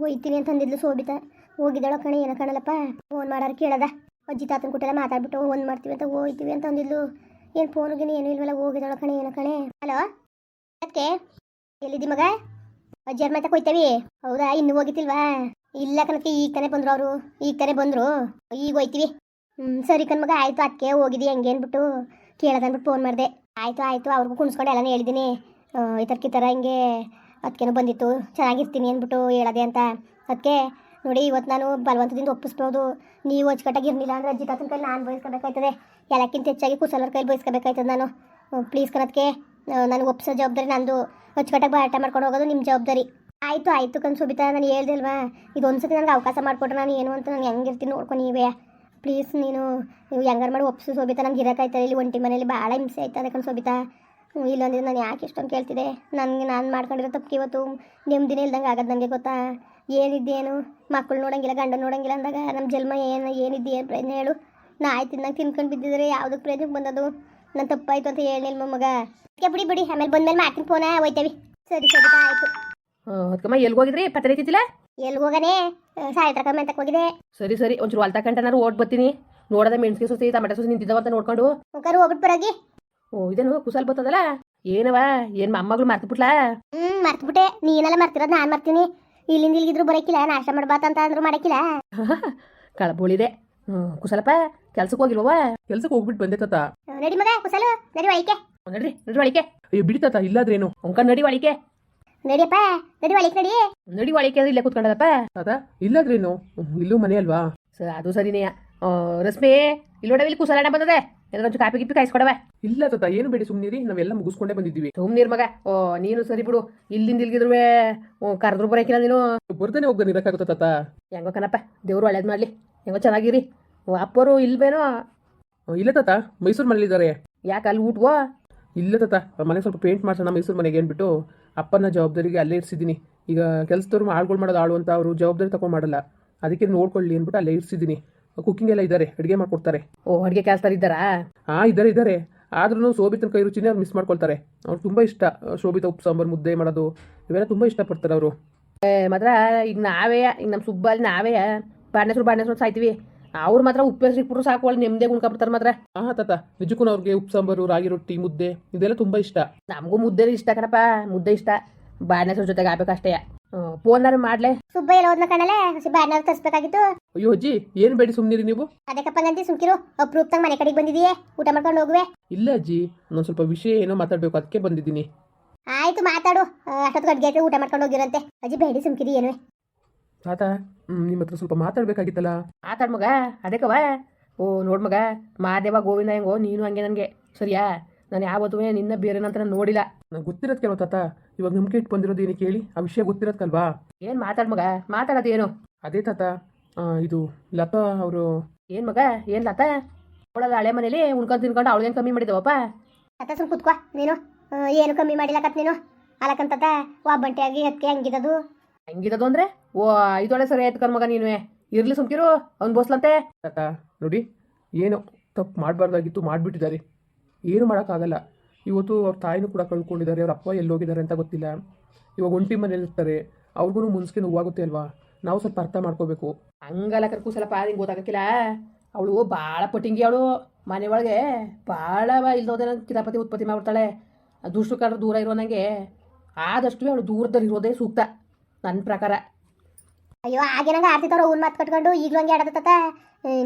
ಹೋಯ್ತೀನಿ ಅಂತ ಅಂದಿದ್ಲು ಸೋಬಿತಾ. ಹೋಗಿದ್ದಾಳ ಕಣೆ, ಏನ ಕಣಲಪ್ಪ ಫೋನ್ ಮಾಡಾರ ಕೇಳದ. ಅಜ್ಜಿ ತಾತನ ಕೊಟ್ಟೆಲ್ಲ ಮಾತಾಡ್ಬಿಟ್ಟು ಒಂದು ಮಾಡ್ತೀವಿ ಅಂತ ಹೋಯ್ತೀವಿ ಅಂತ ಅಂದಿದ್ಲು. ಏನು ಫೋನ್ಗೆ ಏನು ಇಲ್ವಲ್ಲ, ಹೋಗಿದ್ದಾಳ ಕಣೆ, ಏನ ಕಣೆ. ಹಲೋ? ಅದಕ್ಕೆ ಎಲ್ಲಿದ್ದಿ ಮಗ? ಅಜ್ಜಿಯರ್ ಮತ್ತೆ ಕೊಯ್ತೇವಿ ಹೌದಾ? ಇನ್ನು ಹೋಗಿತಿಲ್ವಾ ಇಲ್ಲ ಕಣಕ್ಕೆ, ಈಗ ತಾನೇ ಬಂದರು ಅವರು. ಈಗ ತಾನೇ ಬಂದರು. ಈಗ ಹೋಯ್ತೀವಿ. ಹ್ಞೂ ಸರಿ ಕಣ್ಮಗ ಆಯ್ತು, ಅದಕ್ಕೆ ಹೋಗಿದ್ದಿ, ಹಂಗೆ ಅಂದ್ಬಿಟ್ಟು ಕೇಳೋದನ್ಬಿಟ್ಟು ಫೋನ್ ಮಾಡಿದೆ. ಆಯ್ತು ಆಯ್ತು, ಅವ್ರಿಗೂ ಕುಣಿಸ್ಕೊಂಡು, ಎಲ್ಲನೂ ಹೇಳಿದ್ದೀನಿ. ಈ ಥರಕ್ಕೆ ಥರ ಹಿಂಗೆ ಅದಕ್ಕೇನೋ ಬಂದಿತ್ತು. ಚೆನ್ನಾಗಿರ್ತೀನಿ ಅಂದ್ಬಿಟ್ಟು ಹೇಳದೆ ಅಂತ. ಅದಕ್ಕೆ ನೋಡಿ ಇವತ್ತು ನಾನು ಬಲವಂತದಿಂದ ಒಪ್ಪಿಸ್ಬೋದು. ನೀವು ಅಚ್ಚುಕಟ್ಟಾಗಿ ಇರಲಿಲ್ಲ ಅಂದ್ರೆ ಅಜ್ಜಿ ತಾತನ ಕೈಲಿ ನಾನು ಬಯಸ್ಕೋಬೇಕಾಯ್ತದೆ. ಎಲ್ಲಕ್ಕಿಂತ ಹೆಚ್ಚಾಗಿ ಕುಸಲರ ಕೈಲಿ ಬಯಸ್ಕೋಬೇಕಾಯ್ತದೆ ನಾನು. ಪ್ಲೀಸ್ ಕಣದಕ್ಕೆ ನನಗೆ ಒಪ್ಪಿಸೋ ಜವಾಬ್ದಾರಿ ನಂದು. ಅಚ್ಚುಕಟ್ಟಾಗಿ ಬಾಟ ಮಾಡ್ಕೊಂಡು ಹೋಗೋದು ನಿಮ್ಮ ಜವಾಬ್ದಾರಿ. ಆಯಿತು ಆಯಿತು ಕನ್ ಸುಬಿತಾ, ನಾನು ಹೇಳ್ದೆ ಅಲ್ವಾ? ಇದು ಒಂದ್ಸತಿ ನನಗೆ ಅವಕಾಶ ಮಾಡಿಕೊಟ್ರೆ ನಾನು ಏನು ಅಂತ ನಾನು ಹೆಂಗಿರ್ತೀನಿ ನೋಡ್ಕೊಂಡು ನೀವೇ. ಪ್ಲೀಸ್ ನೀನು, ನೀವು ಹೆಂಗಾರು ಮಾಡಿ ಒಪ್ಸು ಸೋಬಿತಾ. ನಮ್ಗೆ ಇರೋಕ್ಕಾಯ್ತದೆ ಇಲ್ಲಿ ಒಂಟಿ ಮನೇಲಿ ಭಾಳ ಹಿಂಸೆ ಆಯ್ತದೆ ಕಣ್ ಸೋಬಿತಾ. ಇಲ್ಲಂದ್ರೆ ನಾನು ಯಾಕೆ ಇಷ್ಟೊಂದು ಕೇಳ್ತಿದ್ದೆ ನನಗೆ ನಾನು ಮಾಡ್ಕೊಂಡಿರೋ ತಪ್ಪು ಇವತ್ತು ನೆಮ್ಮದಿನೇ ಇಲ್ದಂಗೆ ಆಗೋದು ನನಗೆ ಗೊತ್ತಾ? ಏನಿದ್ದೇನು? ಮಕ್ಕಳು ನೋಡಂಗಿಲ್ಲ ಗಂಡ ನೋಡಂಗಿಲ್ಲ ಅಂದಾಗ ನಮ್ಮ ಜನ್ಮ ಏನು ಏನಿದ್ದೆ ಏನು ಪ್ರಯತ್ನ ಹೇಳು. ನಾ ಆಯ್ತು ನಂಗೆ ತಿನ್ಕೊಂಡು ಬಿದ್ದಿದ್ರೆ ಯಾವುದಕ್ಕೆ ಪ್ರಯತ್ನಕ್ಕೆ ಬಂದದು? ನನ್ನ ತಪ್ಪಾಯ್ತು ಅಂತ ಹೇಳಿಲ್ಲ ಮಗ? ಅದಕ್ಕೆ ಬಿಡಿ ಬಿಡಿ ಆಮೇಲೆ ಬಂದ್ಮೇಲೆ ಮಾಡ್ತೀನಿ ಫೋನ ಹೋಯ್ತೇವಿ. ಸರಿ ಸರಿ ಆಯಿತು. ಅದಕ್ಕಮ್ಮ ಎಲ್ಲಿ ಹೋಗಿದ್ರಿ? ಪತ್ರ ಐತಿಲ್ಲ ಎಲ್ಲಿ ಹೋಗನೆ? ಸಾಯತ್ರ ಕಮ್ಮಿ ಅಂತ ಹೋಗಿದೆ ಸರಿ ಸರಿ ಒಂಚೂರು ಹೊಲ್ತಾ ಕಂಟನಾರು ಓಟ್ ಬರ್ತೀನಿ. ನೋಡದ ಮೆಣಸಿಗೆ ಸುಸಿ ಟಮಟೆ ಸುಸಿ ನಿಂತಿದ್ದಾವ ಅಂತ ನೋಡ್ಕೊಂಡು. ಹೋಗ್ಬಿಟ್ಟು ಬರೋಗಿ. ಓ ಇದೇನು ಕುಸಲ್ ಬರ್ತದಲ್ಲ ಏನವ ಏನ್ ಮೊಮ್ಮಗಳು ಮರ್ತು ಬಿಟ್ಲಾ? ಹ್ಞೂ ಮರ್ತ್ಬಿಟ್ಟೆ ನೀನೆಲ್ಲ ಮರ್ತಿರೋದ್ ನಾನ್ ಮರ್ತೀನಿ. ಇಲ್ಲಿಂದ ಇಲ್ಲಿಗಿದ್ರು ಬರಕಿಲ್ಲ ನಾಷ್ಟ ಮಾಡ್ಬಾತ ಅಂತ ಅಂದ್ರು ಮಾಡಕ್ಕಿಲ್ಲ ಕಳಬೋಳಿದೆ. ಹ್ಮ್ ಕುಸಲಪ್ಪ ಕೆಲ್ಸಕ್ಕೆ ಹೋಗಿಲ್ವವ ಕೆಲ್ಸಕ್ಕೆ ಹೋಗ್ಬಿಟ್ಟು ಬಂದೆ ತಾತ. ನಡಿ ಮಗ ಕುಸಲು ನಡಿ ಒಳಿಕೆ ನಡ್ರಿ ನಡಿ ಒಳಿಕೆ ಅಯ್ಯೋ ಬಿಡಿ ತಾತ ಇಲ್ಲಾದ್ರೇನು? ಅಂಕ ನಡಿ ಒಳಿಕೆ ನಡಿಯಪ್ಪ ನಡಿ ಒಳಿಕೆ ನಡಿ. ನಡಿ ಒಳಿಕೆ ಅಂದ್ರೆ ಇಲ್ಲೇ ಕೂತ್ಕೊಂಡದಪ್ಪ. ತಾತ ಇಲ್ಲಾದ್ರೇನು? ಹ್ಮ್, ಇಲ್ಲೂ ಮನೆ ಅಲ್ವಾ? ಸ ಅದು ಸರಿನೇ. ರಶ್ಮಿ ಇಲ್ಲಿ ನೋಡವ ಇಲ್ಲಿ ಕುಸಲಣ್ಣ ಬಂದದೆ. ಒಂಚೂರು ಕಾಪಿ ಗಿಪ್ಪಿ ಕಾಯಿಸ್ಕೊಡವ. ಇಲ್ಲ ತಾತ ಏನು ಬೇಡಿ ಸುಮ್ಮನಿರಿ ನಾವೆಲ್ಲ ಮುಗಿಸ್ಕೊಂಡೇ ಬಂದಿದ್ದೀವಿ. ಸುಮ್ನೀರ್ ಮಗ. ಓ ನೀನು ಸರಿ ಬಿಡು. ಇಲ್ಲಿಂದ ಇಲ್ಗಿದ್ರು ಕರೆದ್ರು ಬರೋಕಿಲ್ಲ ನೀನು. ಬರ್ತಾನೆ ಹೋಗ್ದಾನೆ ನಿರಕ್ಕಾಗುತ್ತ ತಾತ. ಹೆಂಗೋ ಕಣಪ್ಪ ದೇವ್ರು ಒಳ್ಳೇದು ಮಾಡಲಿ. ಹೆಂಗೋ ಚೆನ್ನಾಗಿರಿ. ಓ, ಅಪ್ಪರು ಇಲ್ವೇನೋ? ಇಲ್ಲ ತಾತ ಮೈಸೂರು ಮನೇಲಿದ್ದಾರೆ. ಯಾಕೆ ಅಲ್ಲಿ ಊಟವೋ? ಇಲ್ಲ ತಾತ ಮನೆ ಸ್ವಲ್ಪ ಪೇಂಟ್ ಮಾಡ್ಸೋಣ ಮೈಸೂರು ಮನೆಗೆ ಏನ್ಬಿಟ್ಟು ಅಪ್ಪನ ಜವಾಬ್ದಾರಿಗೆ ಅಲ್ಲೇ ಇರಿಸಿದ್ದೀನಿ. ಈಗ ಕೆಲಸದವ್ರು ಆಳ್ಗಳು ಮಾಡೋದು ಆಳು ಅಂತ ಅವರು ಜವಾಬ್ದಾರಿ ತಗೊಂಡ್ ಮಾಡಲ್ಲ. ಅದಕ್ಕೆ ನೋಡ್ಕೊಳ್ಳಿ ಅಂದ್ಬಿಟ್ಟು ಅಲ್ಲೇ ಇರಿಸಿದ್ದೀನಿ. ಕುಕಿಂಗ್ ಎಲ್ಲ ಇದ್ದಾರೆ ಅಡುಗೆ ಮಾಡ್ಕೊಡ್ತಾರೆ. ಓ ಅಡುಗೆ ಕೆಲಸದಲ್ಲಿ ಇದ್ದಾರಾ? ಹಾ ಇದ್ದಾರೆ ಇದ್ದಾರೆ. ಆದ್ರೂ ಶೋಭಿತನ ಕೈ ರುಚಿನೇ ಅವ್ರು ಮಿಸ್ ಮಾಡ್ಕೊಳ್ತಾರೆ. ಅವ್ರು ತುಂಬ ಇಷ್ಟ ಶೋಭಿತ ಉಪ್ಪು ಸಾಂಬಾರ್ ಮುದ್ದೆ ಮಾಡೋದು. ಇವೆಲ್ಲ ಇಷ್ಟ ಪಡ್ತಾರೆ ಅವರು. ಏ, ಮಾತ್ರ ಈಗ ನಾವೇ ಈಗ ನಮ್ಮ ಸುಬ್ಬಲ್ಲಿ ನಾವೇ ಬಾಣಸರು ಬಾಣೆಸ್ರು ಸಾಯ್ತೀವಿ. ಅವ್ರು ಮಾತ್ರ ಉಪ್ಪು ಸಿಕ್ಬಿಟ್ರು ಸಾಕು ಅಲ್ಲಿ ನೆಮ್ಮದಿ ಉಣ್ಕೊಬಿಡ್ತಾರೆ ಮಾತ್ರ. ಹಾ ತಾತ. ನಿಜಕ್ಕೂ ಅವ್ರಿಗೆ ಉಪ್ಪು ಸಾಂಬಾರು ರಾಗಿ ರೊಟ್ಟಿ ಮುದ್ದೆ ಇದೆಲ್ಲ ತುಂಬಾ ಇಷ್ಟ. ನಮಗೂ ಮುದ್ದೆ ಇಷ್ಟ ಕಣಪ್ಪ ಮುದ್ದೆ ಇಷ್ಟ. ಬಾಣಸರ ಜೊತೆಗೆ ಆಗ್ಬೇಕಷ್ಟೇ ಫೋನ್ನಾರು ಮಾಡ್ಲೆ. ಸುಬ್ಬ ಎಲ್ಲ ಹೋದ್ನ ಕಣಲೆ ಬ್ಯಾನರ್ ತರಿಸ್ಬೇಕಾಗಿತ್ತು. ಅಯ್ಯೋ ಅಜ್ಜಿ ಏನು ಬೇಡಿ ಸುಮ್ಮನಿರಿ ನೀವು? ಅದಕ್ಕಪ್ಪ ನಂತಿ ಸುಮ್ಕಿರು ಅಪ್ರೂಪ್ತಾಗ ಮನೆ ಕಡೆಗೆ ಬಂದಿದೀಯೇ? ಊಟ ಮಾಡ್ಕೊಂಡು ಹೋಗುವೆ. ಇಲ್ಲ ಅಜ್ಜಿ ನಾನು ಸ್ವಲ್ಪ ವಿಷಯ ಏನೋ ಮಾತಾಡ್ಬೇಕು ಅದಕ್ಕೆ ಬಂದಿದ್ದೀನಿ. ಆಯ್ತು ಮಾತಾಡು. ಅಷ್ಟೊತ್ತು ಗಡ್ಗೆ ಊಟ ಮಾಡ್ಕೊಂಡು ಹೋಗಿರಂತೆ. ಅಜ್ಜಿ ಬೇಡಿ ಸುಮ್ಕಿರಿ ಏನು? ತಾತ ಹ್ಮ್, ನಿಮ್ಮ ಹತ್ರ ಸ್ವಲ್ಪ ಮಾತಾಡ್ಬೇಕಾಗಿತ್ತಲ್ಲ? ಮಾತಾಡ್ ಮಗ ಅದಕ್ಕವ ಓ ನೋಡ್ ಮಗ ಮಾದೇವ ಗೋವಿಂದ ಹೆಂಗೋ ನೀನು ಹಂಗೆ ನನಗೆ. ಸರಿಯಾ? ನಾನು ಯಾವತ್ತೂ ನಿನ್ನ ಬೇರೆ ನಂತರ ನೋಡಿಲ್ಲ. ನಂಗೆ ಗೊತ್ತಿರೋದು ಕೆಲವು ತಾತ. ಇವಾಗ ನಂಬಿಕೆ ಇಟ್ಟು ಬಂದಿರೋದು ಏನಕ್ಕೆ ಹೇಳಿ ಆ ವಿಷಯ ಗೊತ್ತಿರತ್ತಲ್ವಾ? ಏನು ಮಾತಾಡ್ ಮಗ? ಮಾತಾಡೋದೇನು ಅದೇ ತಾತ ಆ, ಇದು ಲತಾ ಅವರು. ಏನು ಮಗ? ಏನು ಲತಾ? ಅವಳಲ್ಲ ಹಳೆ ಮನೇಲಿ ಉಣ್ಕೊಂಡು ತಿನ್ಕೊಂಡು ಅವಳೇನು ಕಮ್ಮಿ ಮಾಡಿದವಪ್ಪ? ಅತ್ತ ಸುಮ್ ಕುತ್ಕೋ. ನೀನು? ಆ, ಏನು ಕಮ್ಮಿ ಮಾಡಿಲ್ಲ ನೀನು? ಅಲಕಂತತ ಒಬ್ಬಂಟಿಯಾಗಿ ಹತ್ತಿ ಹಂಗಿದದು? ಹಂಗಿದದು ಅಂದ್ರೆ? ಓ ಇದೊಳೆ ಸರಿ ಆಯ್ತು ಕಣ್ ಮಗ ನೀನು ಇರ್ಲಿ ಸುಮ್ಕಿರು ಅವ್ನು ಬೋಸ್ಲಂತೆ. ತಾತ ನೋಡಿ ಏನು ತಪ್ಪು ಮಾಡಬಾರ್ದಾಗಿತ್ತು ಮಾಡಿಬಿಟ್ಟಿದ್ದಾರೆ. ಏನು ಮಾಡೋಕ್ಕಾಗಲ್ಲ. ಇವತ್ತು ಅವ್ರ ತಾಯಿನೂ ಕೂಡ ಕಳ್ಕೊಂಡಿದ್ದಾರೆ ಅವ್ರ ಅಪ್ಪ ಎಲ್ಲೋಗಿದ್ದಾರೆ ಅಂತ ಗೊತ್ತಿಲ್ಲ. ಇವಾಗ ಒಂಟಿ ಮನೇಲಿ ಇರ್ತಾರೆ ಅವ್ರಿಗೂ ಮುನ್ಸ್ಕೆ ನೋವಾಗುತ್ತೆ ಅಲ್ವಾ? ನಾವು ಸ್ವಲ್ಪ ಅರ್ಥ ಮಾಡ್ಕೋಬೇಕು. ಹಂಗಲ್ಲ ಸ್ವಲ್ಪ ನಿಂಗೆ ಗೊತ್ತಾಗಕ್ಕಿಲ್ಲ. ಅವಳು ಭಾಳ ಪಟ್ಟಿಂಗಿ ಅವಳು. ಮನೆ ಒಳಗೆ ಭಾಳ ಇಲ್ದೋದೆ ಕಿತಾಪತಿ ಉತ್ಪತ್ತಿ ಮಾಡ್ಬಿಡ್ತಾಳೆ. ದುಷ್ಟು ಕಂಡ್ರೆ ದೂರ ಇರೋ ನನಗೆ ಆದಷ್ಟು ಅವಳು ದೂರದಲ್ಲಿ ಇರೋದೇ ಸೂಕ್ತ ನನ್ನ ಪ್ರಕಾರ. ಅಯ್ಯೋ ಹಾಗೆ ನಂಗೆ ಆರ್ತಿತ್ತವ್ರ ಅವ್ನ ಮಾತು ಕಟ್ಕೊಂಡು ಈಗಲೂ ಹಂಗೆ ಆಡತ್ತ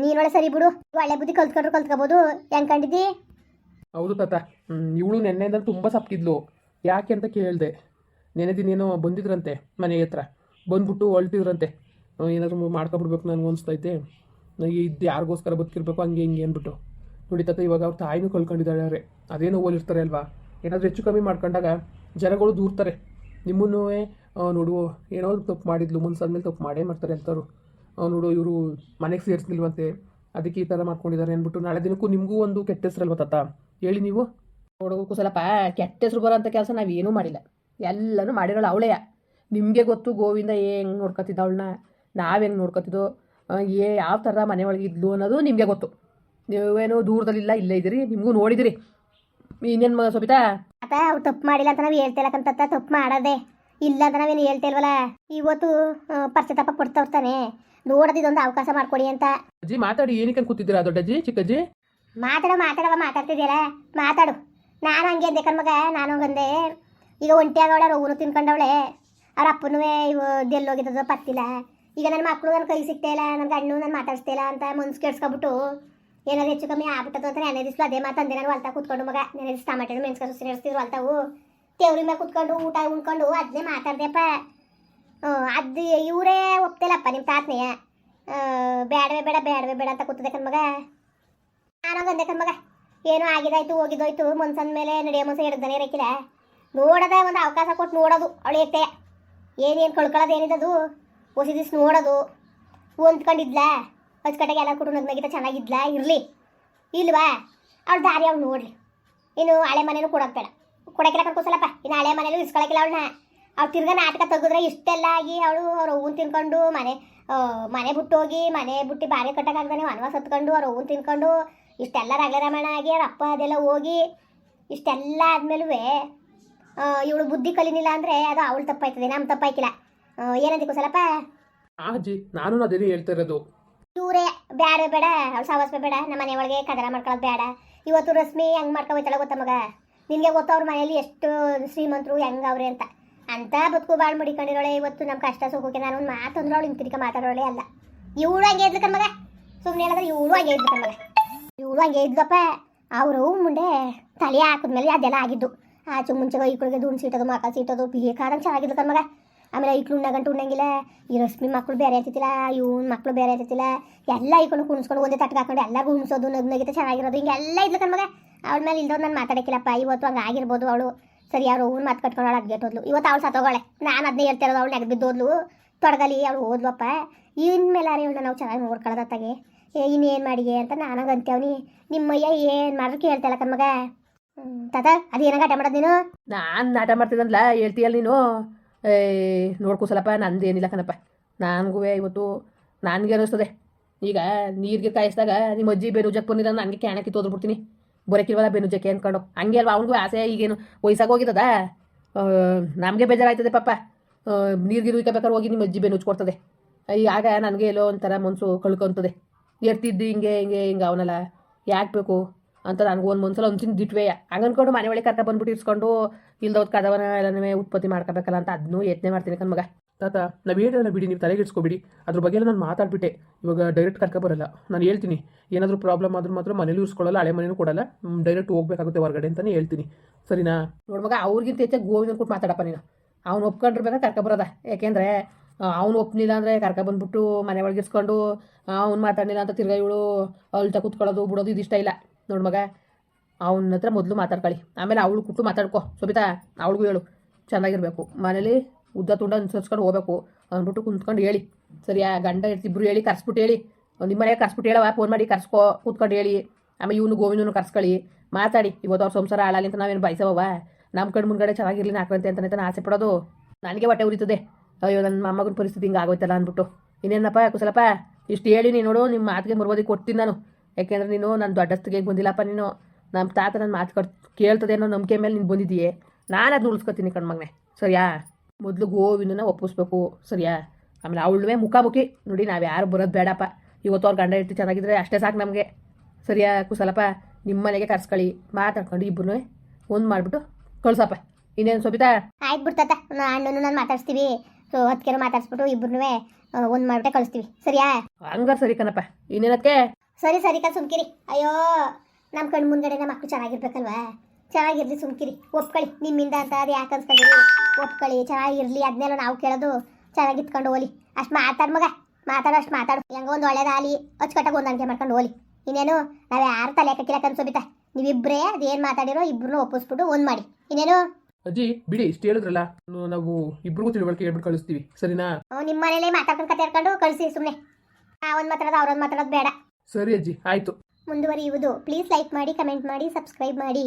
ನೀನೊಳೆ ಸರಿ ಬಿಡು. ಒಳ್ಳೆ ಬುದ್ಧಿ ಕಲ್ತ್ಕೊಂಡ್ರು ಕಲ್ತ್ಕೋಬೋದು. ಹೆಂಗ್ ಕಂಡಿದ್ದಿ? ಹೌದು ತಾತ. ಇವಳು ನೆನ್ನೆಯಿಂದ ತುಂಬ ಸಪ್ಕಿದ್ಲು. ಯಾಕೆ ಅಂತ ಕೇಳಿದೆ. ನೆನೆ ದಿನೇನೋ ಬಂದಿದ್ರಂತೆ ಮನೆ ಹತ್ರ. ಬಂದ್ಬಿಟ್ಟು ಹೊಳ್ತಿದ್ರಂತೆ ಏನಾದರೂ ಮಾಡ್ಕೊಬಿಡ್ಬೇಕು ನನಗೆ ಅನಿಸ್ತೈತೆ. ನನಗೆ ಇದು ಯಾರಿಗೋಸ್ಕರ ಬದುಕಿರ್ಬೇಕು, ಹಂಗೆ ಹಿಂಗೆ ಅಂದ್ಬಿಟ್ಟು. ನೋಡಿ ತಾತ, ಇವಾಗ ಅವ್ರ ತಾಯಿನೂ ಕಳ್ಕೊಂಡಿದ್ದಾರೆ. ಅದೇನೋ ಓಲಿರ್ತಾರೆ ಅಲ್ವಾ? ಏನಾದರೂ ಹೆಚ್ಚು ಕಮ್ಮಿ ಮಾಡ್ಕೊಂಡಾಗ ಜನಗಳು ದೂರ್ತಾರೆ. ನಿಮ್ಮನ್ನೂ ನೋಡು, ಏನೋ ತಪ್ಪು ಮಾಡಿದ್ಲು ಮುನ್ಸಾದ್ಮೇಲೆ ತಪ್ಪು ಮಾಡೇ ಮಾಡ್ತಾರೆ ಅಂತವ್ರು ನೋಡು, ಇವರು ಮನೆಗೆ ಸೇರಿಸ್ಲಿಲ್ವಂತೆ. ಅದಕ್ಕೆ ಈ ಥರ ಮಾಡ್ಕೊಂಡಿದ್ದಾರೆ ಅಂದ್ಬಿಟ್ಟು ನಾಳೆ ದಿನಕ್ಕೂ ನಿಮಗೂ ಒಂದು ಕೆಟ್ಟ ಹೆಸರಲ್ವ ತಾತ? ಹೇಳಿ ನೀವು. ನೋಡು ಕುಸಲಪ್ಪ ಕೆಟ್ಟ ಹೆಸರು ಬರೋಂಥ ಕೆಲಸ ನಾವೇನೂ ಮಾಡಿಲ್ಲ. ಎಲ್ಲನೂ ಮಾಡಿರೋಳು ಅವಳೆಯ ನಿಮಗೆ ಗೊತ್ತು ಗೋವಿಂದ ಹೆಂಗೆ ನೋಡ್ಕೊತಿದ್ದ ಅವಳನ್ನ ನಾವು ಹೆಂಗೆ ನೋಡ್ಕೊತಿದ್ದೋ? ಏ ಯಾವ ಥರ ಮನೆ ಒಳಗೆ ಇದ್ಲು ಅನ್ನೋದು ನಿಮಗೆ ಗೊತ್ತು. ನೀವೇನು ದೂರದಲ್ಲಿಲ್ಲ ಇಲ್ಲೇ ಇದ್ದೀರಿ ನಿಮಗೂ ನೋಡಿದಿರಿ. ಇನ್ನೇನು ಸೊಬಿತಾ ಅತ್ತ ಅವ್ರು ತಪ್ಪು ಮಾಡಿಲ್ಲ ಅಂತ ನಾವು ಹೇಳ್ತಿಲ್ಲಕಂತ ತಪ್ಪು ಮಾಡೋದೆ. ಇಲ್ಲ ಅಂತ ನಾವೇನು ಹೇಳ್ತಾ ಇಲ್ವಲ್ಲ? ಇವತ್ತು ಪಶ್ಚಾತ್ತಾಪ ಪಡ್ತಾ ಇರ್ತಾನೆ ನೋಡೋದಿದೊಂದು ಅವಕಾಶ ಮಾಡ್ಕೊಡಿ ಅಂತ. ಅಜ್ಜಿ ಮಾತಾಡಿ ಏನಕ್ಕೆ ಕೂತಿದ್ದೀರಾ ದೊಡ್ಡಜ್ಜಿ ಚಿಕ್ಕಜ್ಜಿ? ಮಾತಾಡೋ ಮಾತಾಡವ ಮಾತಾಡ್ತಿದ್ದೀರಾ ಮಾತಾಡು. ನಾನು ಹಂಗೆ ಅಂದೆ ಕಣ್ಮಗ ನಾನು ಹಂಗಂದೆ ಈಗ ಒಂಟಿ ಆಗವಳೆ ರಘುನು ತಿನ್ಕೊಂಡವಳೆ. ಅವ್ರ ಅಪ್ಪನೂ ಇವು ಹೋಗಿದ್ದದ, ಪತ್ತಿಲ್ಲ. ಈಗ ನನ್ನ ಮಕ್ಕಳು ನನ್ನ ಕೈ ಸಿಗ್ತಾ ಇಲ್ಲ, ನನ್ನ ಗಂಡು ನಾನು ಮಾತಾಡಿಸ್ತಾ ಇಲ್ಲ ಅಂತ ಮನ್ಸು ಕೆಡ್ಸ್ಕೊಬಿಟ್ಟು ಏನಾದ್ರು ಹೆಚ್ಚು ಕಮ್ಮಿ ಆಗ್ಬಿಟ್ಟದ ಅಂತ ನೆನೆ ದಿವ್ಸ ಅದೇ ಮಾತಂದೆ ನಾನು ಹೊಲ್ತಾ ಕೂತ್ಕೊಂಡು ಮಗ. ನೆನೆ ದಿವ್ಸ ಟಮಾಟೆ ಮೆಣಸ್ಕ ಸುಸ್ರಿ ನಡೆಸ್ತಿದ್ರು ಹೊಲ್ತಾವು. ತೇವ್ರಿ ಮೇಲೆ ಕೂತ್ಕೊಂಡು ಊಟ ಉಣ್ಕೊಂಡು ಅದನ್ನೇ ಮಾತಾಡ್ದೆಪ್ಪ. ಅದು ಇವರೇ ಒಪ್ತಿಲ್ಲಪ್ಪ ನಿಮ್ಮ ತಾತನೆಯ ಬೇಡವೇ ಬೇಡ ಬೇಡವೇ ಬೇಡ ಅಂತ ಕೂತದೆ ಕಣ್ಮಗ ನಾನು ಗಂದೆ ಮಗ. ಏನೋ ಆಗಿದಾಯ್ತು, ಹೋಗಿದೋಯ್ತು, ಮನ್ಸನ್ ಮೇಲೆ ನಡೆಯೋ ಮನ್ಸ ಹಿಡ್ದಾನೆ ಇರಕ್ಕಿಲ್ಲ ನೋಡೋದೇ ಒಂದು ಅವಕಾಶ ಕೊಟ್ಟು ನೋಡೋದು ಅವಳು ಏನೇನ್ ಕಳ್ಕೊಳ್ಳೋದು ಏನಿದದು? ಹೊಸ ದಿವ್ಸ ನೋಡೋದು. ಹೊಂದ್ಕೊಂಡಿದ್ಲ? ಅಚ್ಚುಕಟ್ಟಾಗಿ ಎಲ್ಲ ಕುಟುಂಬ ನಗಿತ ಚೆನ್ನಾಗಿದ್ಲ? ಇರಲಿ. ಇಲ್ವಾ ಅವಳು ದಾರಿ ಅವ್ಳು ನೋಡ್ರಿ ಇನ್ನು ಹಳೆ ಮನೇನು ಕೊಡೋದು ಬೇಡ ಕೊಡಕ್ಕಿಲ್ಲ ಕರ್ಕೋಸಲಪ್ಪ ಇನ್ನು ಹಳೆ ಮನೇಲೂ ಇಸ್ಕೊಳಕ್ಕಿಲ್ಲ ಅವಳನ್ನ ಅವ್ಳು ತಿರ್ಗಾ ನಾಟಕ ತೆಗೆದ್ರೆ ಇಷ್ಟೆಲ್ಲ ಆಗಿ ಅವಳು ಅವ್ರ ಹೂವು ತಿನ್ಕೊಂಡು ಮನೆ ಮನೆ ಬಿಟ್ಟು ಹೋಗಿ ಮನೆ ಬಿಟ್ಟು ಬಾರಿ ಕಟ್ಟಕ್ಕಾಗ್ದಾನೆ ವನವಾಸ ಹತ್ಕೊಂಡು ಅವ್ರ ಹೂವು ತಿನ್ಕೊಂಡು ಇಷ್ಟೆಲ್ಲ ರಗಲರಮಣ ರಮಣ ಆಗಿ ಅವ್ರ ಅಪ್ಪ ಅದೆಲ್ಲ ಹೋಗಿ ಇಷ್ಟೆಲ್ಲ ಆದ್ಮೇಲೂ ಇವಳು ಬುದ್ಧಿ ಕಲಿನಿಲ್ಲ ಅಂದರೆ ಅದು ಅವಳು ತಪ್ಪಾಯ್ತದೆ ನಮ್ಮ ತಪ್ಪಾಯ್ತಿಲ್ಲ ಏನಂತ ಕುಸಲಪ್ಪ? ಆ ಅಜ್ಜಿ ನಾನು ಅದೇನೇ ಹೇಳ್ತಾ ಇರೋದು. ಇವರೇ ಬೇಡ ಬೇಡ ಅವ್ಳು ಸಾವಸ್ಬೇ ಬೇಡ ನಮ್ಮ ಮನೆ ಒಳಗೆ ಕದರ ಮಾಡ್ಕೊಳ್ಳೋದು ಬೇಡ ಇವತ್ತು ರಶ್ಮಿ ಹೆಂಗ್ ಮಾಡ್ಕೊಬೋಯ್ತಾಳ ಗೊತ್ತ ಮಗ? ನಿನಗೆ ಗೊತ್ತು ಅವ್ರ ಮನೇಲಿ ಎಷ್ಟು ಶ್ರೀಮಂತರು ಹೆಂಗೆ ಅವ್ರೆ ಅಂತ. ಅಂತ ಬದುಕು ಬಾಳ್ ಮಡಿಕೊಂಡಿರೋಳೆ ಇವತ್ತು ನಮ್ಮ ಕಷ್ಟ ಸುಖಕ್ಕೆ ನಾನು ಒಂದು ಮಾತಂದ್ರೆ ಅವಳು ಹಿಂತಿರಿಕ ಮಾತಾಡೋಳೆ ಅಲ್ಲ. ಇವಳು ಹಂಗೆ ಇದ್ಲು ಮಗ? ಸುಮ್ಮನೆ ಹೇಳಿದ್ರೆ ಇವಳು ಹಂಗೆ ಇದ್ಲು ಕಣ್ಮಗ ಇವಳು ಹಂಗೆ ಇದ್ಲಪ್ಪ, ಅವರು ಮುಂದೆ ತಲೆ ಹಾಕಿದ್ಮೇಲೆ ಅದೆಲ್ಲ ಆಗಿದ್ದು. ಆಚೆ ಮುಂಚೆ ಐಕ್ಳಿಗೆ ದುಂಡು ಸೀಟೋದು ಮಕ್ಕ ಸೀಟೋದು ಬೇಕಾದಂಗೆ ಚೆನ್ನಾಗಿದ್ದು ಕಣ್ಮಗ ಆಮೇಲೆ ಈಕಳು ಉಣ್ಣಗಂಟು ಉಣ್ಣಂಗಿಲ್ಲ, ಈ ರಶ್ಮಿ ಮಕ್ಕಳು ಬೇರೆ ಆಗ್ತಿತ್ತಿಲ್ಲ ಇವನ್ ಮಕ್ಕಳು ಬೇರೆ ಆಗ್ತಿತ್ತಿಲ್ಲ ಎಲ್ಲ ಈಕೊಂಡು ಕುಣಿಸ್ಕೊಂಡು ಒಂದೇ ತಟ್ಗೆ ಹಾಕೊಂಡು ಎಲ್ಲ ಉಣಿಸೋದು ನಗ್ ನಗಿತ ಚೆನ್ನಾಗಿರೋದು, ಹಿಂಗೆಲ್ಲ ಇದ್ಲು ಕಣ್ಮಗ ಅವಳ ಮೇಲೆ ಇಲ್ದೋ ನಾನು ಮಾತಾಡಕ್ಕಿಲ್ಲಪ್ಪ, ಇವತ್ತು ಹಂಗೆ ಆಗಿರ್ಬೋದು ಅವಳು. ಸರಿ, ಅವ್ರು ಹೂವು ಮಾತು ಕಟ್ಕೊಂಡು ಅವಳು ಹೋದ್ಲು. ಇವತ್ತು ಅವಳು ಸತ್ತೋಗಳೆ ನಾನು ಅದನ್ನೇ ಹೇಳ್ತಿರೋದು, ಅವಳು ನೆಗ್ ಬಿದ್ದೋದ್ಲು. ತೊಡಗಲಿ, ಅವಳು ಓದ್ಲಪ್ಪ ಇನ್ಮೇಲೆ ಅವಳನ್ನ ನಾವು ಚೆನ್ನಾಗಿ ನೋಡ್ಕೊಳ್ಳೋದತ್ತಾಗೆ ಏ ಇನ್ನೇನು ಮಾಡಿಗೆ ಅಂತ ನಾನು ನಿಮ್ಮ ಅಯ್ಯ ಏನು ಮಾಡ್ರು ಕೇಳ್ತಾ ಇಲ್ಲ ಕಣ್ಮಗ ಹ್ಮ್, ತಾತ ಅದೇನಾಗ ಆಟ ಮಾಡೋದು ನೀನು? ನಾನು ಆಟ ಮಾಡ್ತಿದ್ದಲ್ಲ ಹೇಳ್ತೀಯಲ್ಲ ನೀನು? ಏ ನೋಡ್ಕೋಸಲಪ್ಪ ನಂದೇನಿಲ್ಲ ಕಣಪ್ಪ. ನನಗೂ ಇವತ್ತು ನನಗೆ ಅನ್ನಿಸ್ತದೆ. ಈಗ ನೀರಿಗೆ ಕಾಯಿಸಿದಾಗ ನಿಮ್ಮ ಅಜ್ಜಿ ಬೇನುಜಕ್ಕೆ ಬಂದಿಲ್ಲ ನನಗೆ ಕ್ಯಾಣಕ್ಕೆ ತೋದ್ಬಿಡ್ತೀನಿ ಬಿಡ್ತೀನಿ. ಬರೋಕಿಲ್ವಲ್ಲ ಬೇನುಜಕ್ಕೆ ಅಂದ್ಕೊಂಡು ಹಂಗೆ ಅಲ್ವಾ ಅವನಿಗೂ ಆಸೆ ಈಗೇನು ವಯಸ್ಸಾಗಿ ಹೋಗಿದ್ದದ? ನಮಗೆ ಬೇಜಾರಾಯ್ತದೆ ಪಾಪ. ನೀರು ಗಿರು ಹೋಗಿ ನಿಮ್ಮ ಅಜ್ಜಿ ಬೇನು ಕೊಡ್ತದೆ. ಆಗ ನನಗೆ ಎಲ್ಲೋ ಒಂಥರ ಮನಸ್ಸು ಕಳ್ಕೊಂತದೆ. ಎರ್ತಿದ್ದು ಹಿಂಗೆ ಹಿಂಗೆ ಹಿಂಗೆ ಅವನಲ್ಲ. ಯಾಕೆ ಬೇಕು? ಅಂತ ನನಗೆ ಒಂದು ಒಂದ್ಸಲ ಒಂದು ತಿಂದು ದಿಟ್ವೆ ಹಂಗನ್ಕೊಂಡು ಮನೆ ಒಳಗೆ ಕರ್ಕ ಬಂದ್ಬಿಟ್ಟು ಇಸ್ಕೊಂಡು ಇಲ್ದೋದ್ ಕದವನ ಎಲ್ಲನೇ ಉತ್ಪತ್ತಿ ಮಾಡ್ಕೋಬೇಕಲ್ಲ ಅಂತ ಅದನ್ನೂ ಯತ್ನೆ ಮಾಡ್ತೀನಿ ಕಣ್ಮಗ ತಾತ ನಾವು ಹೇಳೋಣ ಬಿಡಿ ನೀವು ತಲೆಗೆ ಇಡ್ಸ್ಕೊಬಿಡಿ. ಅದ್ರ ಬಗ್ಗೆ ನಾನು ಮಾತಾಡ್ಬಿಟ್ಟೆ. ಇವಾಗ ಡೈರೆಕ್ಟ್ ಕರ್ಕ ಬರಲ್ಲ. ನಾನು ಹೇಳ್ತೀನಿ. ಏನಾದರೂ ಪ್ರಾಬ್ಲಮ್ ಆದ್ರೂ ಮಾತ್ರ ಮನೇಲಿ ಇರಿಸ್ಕೊಳ್ಳಲ್ಲ ಹಳೆ ಮನೇನು ಕೊಡಲ್ಲ. ಡೈರೆಕ್ಟ್ ಹೋಗ್ಬೇಕಾಗುತ್ತೆ ಹೊರಗಡೆ ಅಂತಲೇ ಹೇಳ್ತೀನಿ. ಸರಿನಾ? ನೋಡ್ಮಗ ಅವ್ರಿಗಿಂತ ಹೆಚ್ಚಾಗಿ ಗೋವಿಂದ ಕೊಟ್ಟು ಮಾತಾಡಪ್ಪ ನೀನು. ಅವ್ನು ಒಪ್ಕೊಂಡಿರ್ಬೇಕಾ ಕರ್ಕ ಬರೋದ? ಯಾಕೆಂದ್ರೆ ಅವ್ನು ಒಪ್ಪಲಿಲ್ಲ ಅಂದರೆ ಕರ್ಕ ಬಂದ್ಬಿಟ್ಟು ಮನೆ ಒಳಗೆ ಇಸ್ಕೊಂಡು ಅವ್ನು ಮಾತಾಡಲಿಲ್ಲ ಅಂತ ತಿರ್ಗಾ ಇವಳು ಅಳ್ತಾ ಕೂತ್ಕೊಳ್ಳೋದು, ಬಿಡೋದು ಇದಿಷ್ಟ ಇಲ್ಲ. ನೋಡು ಮಗ, ಅವನ ಹತ್ರ ಮೊದಲು ಮಾತಾಡ್ಕೊಳ್ಳಿ ಆಮೇಲೆ ಅವಳು ಕುಟ್ಟು ಮಾತಾಡ್ಕೊ. ಸೊಬಿತಾ ಅವಳಿಗೂ ಹೇಳು. ಚೆನ್ನಾಗಿರಬೇಕು. ಮನೇಲಿ ಉದ್ದ ತುಂಡ ಅನ್ಸರ್ಸ್ಕೊಂಡು ಹೋಗ್ಬೇಕು. ಅಂದ್ಬಿಟ್ಟು ಕುಂತ್ಕೊಂಡು ಹೇಳಿ. ಸರಿಯಾ, ಗಂಡ ಇಬ್ರು ಹೇಳಿ, ಕರ್ಸ್ಬಿಟ್ಟು ಹೇಳಿ. ನಿಮ್ಮ ಮನೆಗೆ ಕರ್ಸ್ಬಿಟ್ಟು ಹೇಳವ ಫೋನ್ ಮಾಡಿ ಕರ್ಸ್ಕೊ, ಕೂತ್ಕೊಂಡು ಹೇಳಿ. ಆಮೇಲೆ ಇವನು ಗೋವಿಂದನು ಕರ್ಸ್ಕೊಳ್ಳಿ ಮಾತಾಡಿ, ಇವತ್ತು ಅವ್ರ ಸಂಸಾರ ಹಾಳಾಗಲಿ ಅಂತ ನಾವೇನು ಬಯಸವ ನಮ್ಮ ಕಣ್ಣು ಮುಂದ್ಗಡೆ ಚೆನ್ನಾಗಿರ್ಲಿ ನಾಕ್ರಂತೆ ಅಂತ ಆಸೆ ಪಡೋದು. ನನಗೆ ಹೊಟ್ಟೆ ಉರಿತದೆ. ಅಯ್ಯೋ ನನ್ನ ಮೊಮ್ಮಗನ ಪರಿಸ್ಥಿತಿ ಹಿಂಗೆ ಆಗೋಯ್ತಲ್ಲ ಅಂದ್ಬಿಟ್ಟು. ಇನ್ನೇನಪ್ಪ ಕುಸಲಪ್ಪ ಇಷ್ಟು ಹೇಳಿ ನೀನು ನೋಡು ನಿಮ್ಮ ಮಾತಿಗೆ ಮರುವದಿ ಕೊಡ್ತೀನಿ ನಾನು. ಯಾಕೆಂದ್ರೆ ನೀನು ನನ್ನ ದೊಡ್ಡಸ್ತಿಗೆ ಬಂದಿಲ್ಲಪ್ಪ ನೀನು. ನಮ್ಮ ತಾತ ನನ್ನ ಮಾತು ಕಟ್ ಕೇಳ್ತದೆ ಅನ್ನೋ ನಂಬಿಕೆ ಮೇಲೆ ನೀನು ಬಂದಿದ್ದೀಯೇ. ನಾನು ಅದನ್ನ ಉಳಿಸ್ಕೊತೀನಿ ಕಣ್ಮಗ್ನೆ ಸರಿಯಾ? ಮೊದಲು ಗೋವಿನ ಒಪ್ಪಿಸ್ಬೇಕು. ಸರಿಯಾ? ಆಮೇಲೆ ಅವಳುವೆ ಮುಖಾಮುಖಿ ನೋಡಿ, ನಾವು ಯಾರು ಬರೋದು ಬೇಡಪ್ಪ. ಇವತ್ತು ಅವ್ರ ಗಂಡ ಇಟ್ಟು ಚೆನ್ನಾಗಿದ್ರೆ ಅಷ್ಟೇ ಸಾಕು ನಮಗೆ. ಸರಿಯಾ ಕುಸಲಪ್ಪ ನಿಮ್ಮ ಮನೆಗೆ ಕರ್ಸ್ಕೊಳ್ಳಿ. ಮಾತಾಡ್ಕೊಂಡು ಇಬ್ಬರು ಒಂದು ಮಾಡಿಬಿಟ್ಟು ಕಳ್ಸಪ್ಪ. ಇನ್ನೇನು ಸೊಬಿತಾ? ಆಯ್ತು ಬಿಡ್ತಾತ ಅಣ್ಣನು ನಾನು ಮಾತಾಡ್ಸ್ತೀವಿ. ಸೊ ಹತ್ಕೆರು ಮಾತಾಡ್ಸ್ಬಿಟ್ಟು ಇಬ್ಬರನ್ನೂ ಒಂದ್ ಮಾಡ್ಬಿಟ್ಟೆ ಕಳಿಸ್ತೀವಿ. ಸರಿಯಾ? ಹಂಗಾರೆ ಸರಿ ಕಣಪ್ಪ. ಇನ್ನೇನಕ್ಕೆ ಸರಿ ಸರಿ ಕಣ್ ಸುಮ್ಕಿರಿ. ಅಯ್ಯೋ ನಮ್ಮ ಕಣ್ಣು ಮುಂದಡೆ ನಮ್ಮ ಮಕ್ಕಳು ಚೆನ್ನಾಗಿರ್ಬೇಕಲ್ವಾ? ಚೆನ್ನಾಗಿರ್ಲಿ ಸುಮ್ಕಿರಿ. ಒಪ್ಕೊಳ್ಳಿ ನಿಮ್ಮಿಂದ ಅಂತ ಅದು ಯಾಕೆ ಅನ್ಸ್ಕೊಂಡಿರಿ? ಒಪ್ಕೊಳ್ಳಿ ಚೆನ್ನಾಗಿರ್ಲಿ ಅದನ್ನೆಲ್ಲ ನಾವು ಕೇಳೋದು ಚೆನ್ನಾಗಿ ಇತ್ಕೊಂಡು ಹೋಲಿ ಅಷ್ಟು ಮಾತಾಡ್ ಮಗ. ಮಾತಾಡೋ ಅಷ್ಟು ಮಾತಾಡು. ಹೆಂಗೋ ಒಂದು ಒಳ್ಳೇದಾಗಲಿ ಅಚ್ಚುಕಟ್ಟಾಗಿ ಹೊಂದಾಣಿಕೆ ಮಾಡ್ಕೊಂಡು ಹೋಲಿ ಇನ್ನೇನು ನಾವು ಯಾರು ತಲೆ ಹಾಕಿಲ್ಲ ಕನ್ಸೋಬಿತ ನೀವಿಬ್ಬರೇ ಅದೇನು ಮಾತಾಡಿರೋ ಇಬ್ಬರನ್ನೂ ಒಪ್ಪಿಸ್ಬಿಟ್ಟು ಒಂದು ಮಾಡಿ. ಇನ್ನೇನು? ಅಜ್ಜಿ ಬಿಡಿ ಇಷ್ಟು ಹೇಳಿದ್ರಲ್ಲ. ನಾವು ಇಬ್ರಿಗೂ ತಿಳುವಳಿಕೆ ಹೇಳ್ಬಿಟ್ಟು ಕಳಿಸ್ತೀವಿ. ಸರಿನಾ? ನಿಮ್ಮ ಮನೇಲಿ ಮಾತಾಡ್ಕೊಂಡು ಕತೆ ಹೇಳ್ಕೊಂಡು ಕಳಿಸಿ ಸುಮ್ಮನೆ ಒಂದು ಮಾತಾಡೋದು ಅವ್ರೊಂದು ಮಾತಾಡೋದು ಬೇಡ. ಸರಿ ಅಜ್ಜಿ ಆಯ್ತು. ಮುಂದುವರಿಯುವುದು. ಪ್ಲೀಸ್ ಲೈಕ್ ಮಾಡಿ ಕಮೆಂಟ್ ಮಾಡಿ ಸಬ್ಸ್ಕ್ರೈಬ್ ಮಾಡಿ.